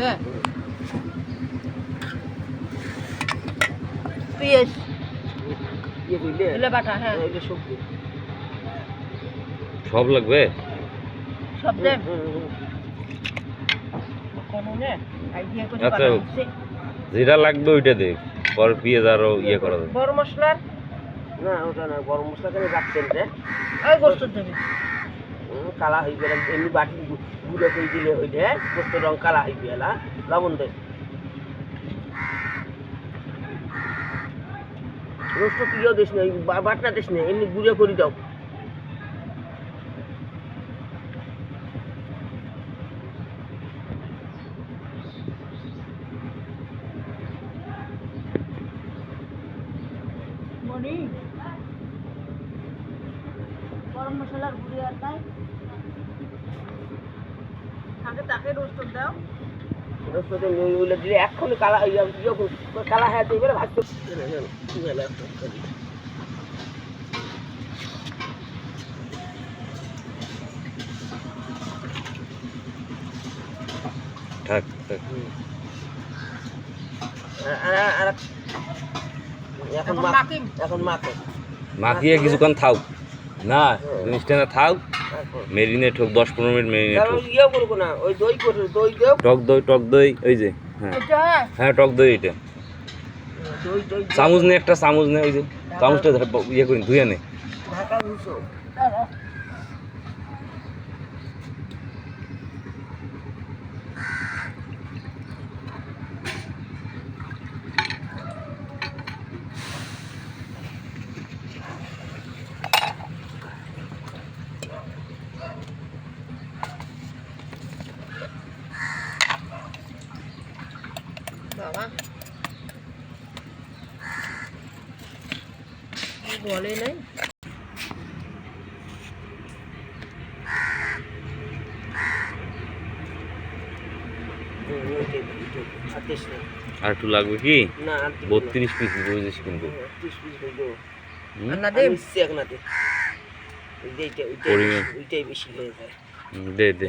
ইয়ে হ্যাঁ। সব লাগবে? সব কোনো আচ্ছা। যেটা লাগবে ওইটা দে পরে পেঁয়াজ আরও ইয়ে করা যাবে। বড় মশলার? না ওটা না গরম মশলা করে রাখছেন রে ওই গোস্ত দেবে। কালা হয়ে গেল এমনি বাটি গুঁড়ো করে দিলে ওই রে গোস্ত রং কালা হয়ে গেল লবণ দে। রোস্ট প্রিয় দিস না বাটনা দিস না, এমনি গুঁড়ো করে দাও। গরম মশলার গুঁড়ি আর নাই আগে তাকে রোস্ট দাও। রোস্ট ওইগুলো দিলে এক্ষুনি কালা হয়ে কালা থাক এখন এখন এখন মাখো। মাখিয়ে কিছুক্ষণ থাক। না জিনিসটা না থাক। মেরিনেট হোক দশ পনেরো মিনিট মেরিনেট হোক ইয়ে করব না ওই দই করে দই দেও টক দই টক দই ওই যে হ্যাঁ। হ্যাঁ টক দই এটা। চামচ নে একটা চামচ নে ওই যে। চামচটা ইয়ে করি ধুয়ে নে। বলে নাই। আর একটু লাগবে কি। বত্রিশ পিস বুঝেছিস কিন্তু হ্যাঁ, 30 পিস হয়ে যাবে। হুম? না দে। দে।